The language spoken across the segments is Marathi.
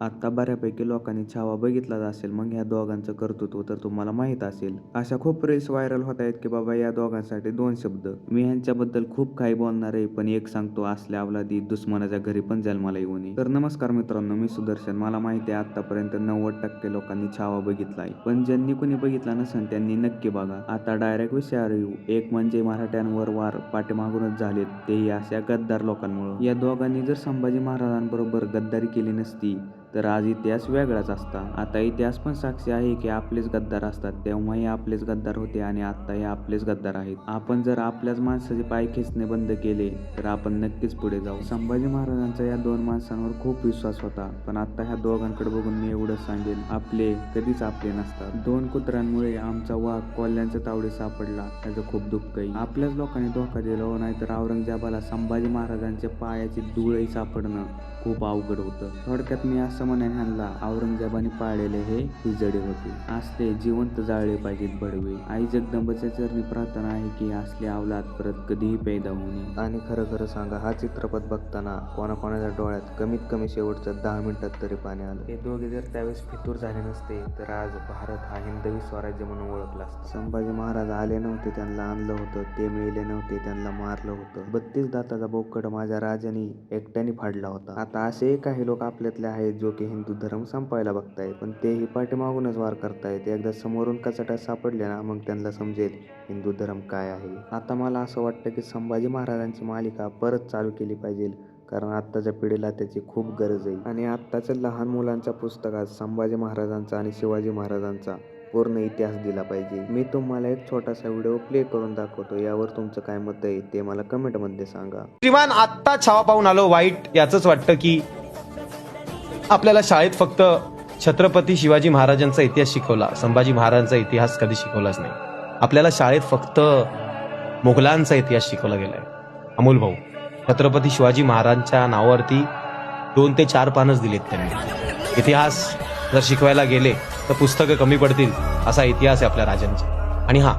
आत्ता बऱ्यापैकी लोकांनी छावा बघितलाच असेल. मग ह्या दोघांचं कर्तृत्व तर तुम्हाला माहीत असेल. अशा खूप रील्स व्हायरल होत आहेत की बाबा या दोघांसाठी दोन शब्द. मी ह्यांच्याबद्दल खूप काही बोलणार आहे पण एक सांगतो असल्या अवलादी दुश्मनाच्या घरी पण जन्माला येऊ नये. तर नमस्कार मित्रांनो मी सुदर्शन. मला माहिती आहे आतापर्यंत नव्वद टक्के लोकांनी छावा बघितलाय पण ज्यांनी कुणी बघितला नसेल त्यांनी नक्की बघा. आता डायरेक्ट विषयावर येऊ एक म्हणजे मराठ्यांवर वार पाठीमागूनच झालेत. तेही अशा गद्दार लोकांमुळे. या दोघांनी जर संभाजी महाराजांबरोबर गद्दारी केली नसती तर आज इतिहास वेगळाच असता. आता इतिहास पण साक्षी आहे की आपलेच गद्दार असतात. तेव्हाही आपलेच गद्दार होते आणि आत्ताही आपलेच गद्दार आहेत. आपण जर आपल्याच माणसाचे पाय खेचणे बंद केले तर आपण नक्कीच पुढे जाऊ. संभाजी महाराजांचा या दोन माणसांवर खूप विश्वास होता. पण आता ह्या दोघांकडे बघून मी एवढंच सांगेन. आपले कधीच आपले नसतात. दोन कुत्र्यांमुळे आमचा वाघ कोल्ह्यांच्या तावडे सापडला. त्याचं खूप दुःख आहे आपल्याच लोकांनी धोका दिला हो नाहीतर औरंगजेबाला संभाजी महाराजांच्या पायाची धुळही सापडणं खूप अवघड होतं. थोडक्यात मी असं म्हणेन ह्यांना औरंगजेबाने पाळलेले हे हिजडे होते. असले जिवंत जाळले पाहिजेत भडवे आई जगदंबाच्या चरणी प्रार्थना आहे की असले अवलाद परत कधीही पैदा होऊ नये. आणि खरं खरं सांगा हा चित्रपट बघताना कोणाकोणाच्या डोळ्यात कमीत कमी शेवटचं दहा मिनिटात तरी पाणी आलं? हे दोघे जर त्यावेळेस फितूर झाले नसते तर आज भारत हा हिंदवी स्वराज्य म्हणून ओळखला असता. संभाजी महाराज आले नव्हते त्यांना आणलं होतं. ते मिळले नव्हते त्यांना मारलं होतं. बत्तीस दाताचा बोकड माझ्या राजाने एकट्याने फाडला होता. आता असे काही लोक आपल्यातले आहेत जो की हिंदू धर्म संपायला बघताय पण तेही पाठीमागूनच वार करतायत. एकदा समोरून कचाट्यात सापडले ना मग त्यांना समजेल हिंदू धर्म काय आहे. आता मला असं वाटतं की संभाजी महाराजांची मालिका परत चालू केली पाहिजे कारण आत्ताच्या पिढीला त्याची खूप गरज आहे. आणि आत्ताच्या लहान मुलांच्या पुस्तकात संभाजी महाराजांचा आणि शिवाजी महाराजांचा पूर्ण इतिहास दिला पाहिजे. मी तुम्हाला एक छोटासा व्हिडिओ प्ले करून दाखवतो यावर तुमचं काय मत आहे ते मला कमेंटमध्ये सांगा. श्रीमान आत्ता छावा पाहून आलो वाईट याचंच वाटतं की आपल्याला शाळेत फक्त छत्रपती शिवाजी महाराजांचा इतिहास शिकवला संभाजी महाराजांचा इतिहास कधी शिकवलाच नाही. आपल्याला शाळेत फक्त मुघलांचा इतिहास शिकवला गेलाय. अमोल भाऊ छत्रपती शिवाजी महाराजांच्या नावावरती दोन ते चार पानच दिलेत त्यांनी. इतिहास जर शिकवायला गेले तर पुस्तकं कमी पडतील असा इतिहास आहे आपल्या राजांचा. आणि हा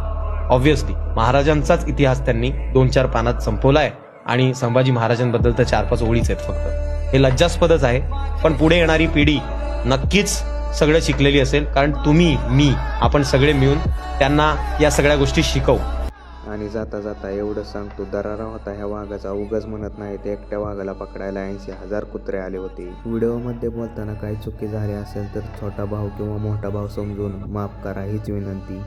ऑब्व्हियसली महाराजांचाच इतिहास त्यांनी दोन चार पानात संपवलाय. आणि संभाजी महाराजांबद्दल तर चार पाच ओळीच आहेत फक्त. हे लज्जास्पदच आहे. पण पुढे येणारी पिढी नक्कीच सगळं शिकलेली असेल. कारण तुम्ही मी आपण सगळे मिळून त्यांना या सगळ्या गोष्टी शिकवू. आणि जाता जाता एवढं सांगतो दरारा होता ह्या वाघाचा. उगाच म्हणत नाही ते एकट्या वाघाला पकडायला ऐंशी हजार कुत्रे आले होते. व्हिडिओमध्ये बोलताना काही चुकी झाली असेल तर छोटा भाऊ किंवा मोठा भाऊ समजून माफ करा हीच विनंती.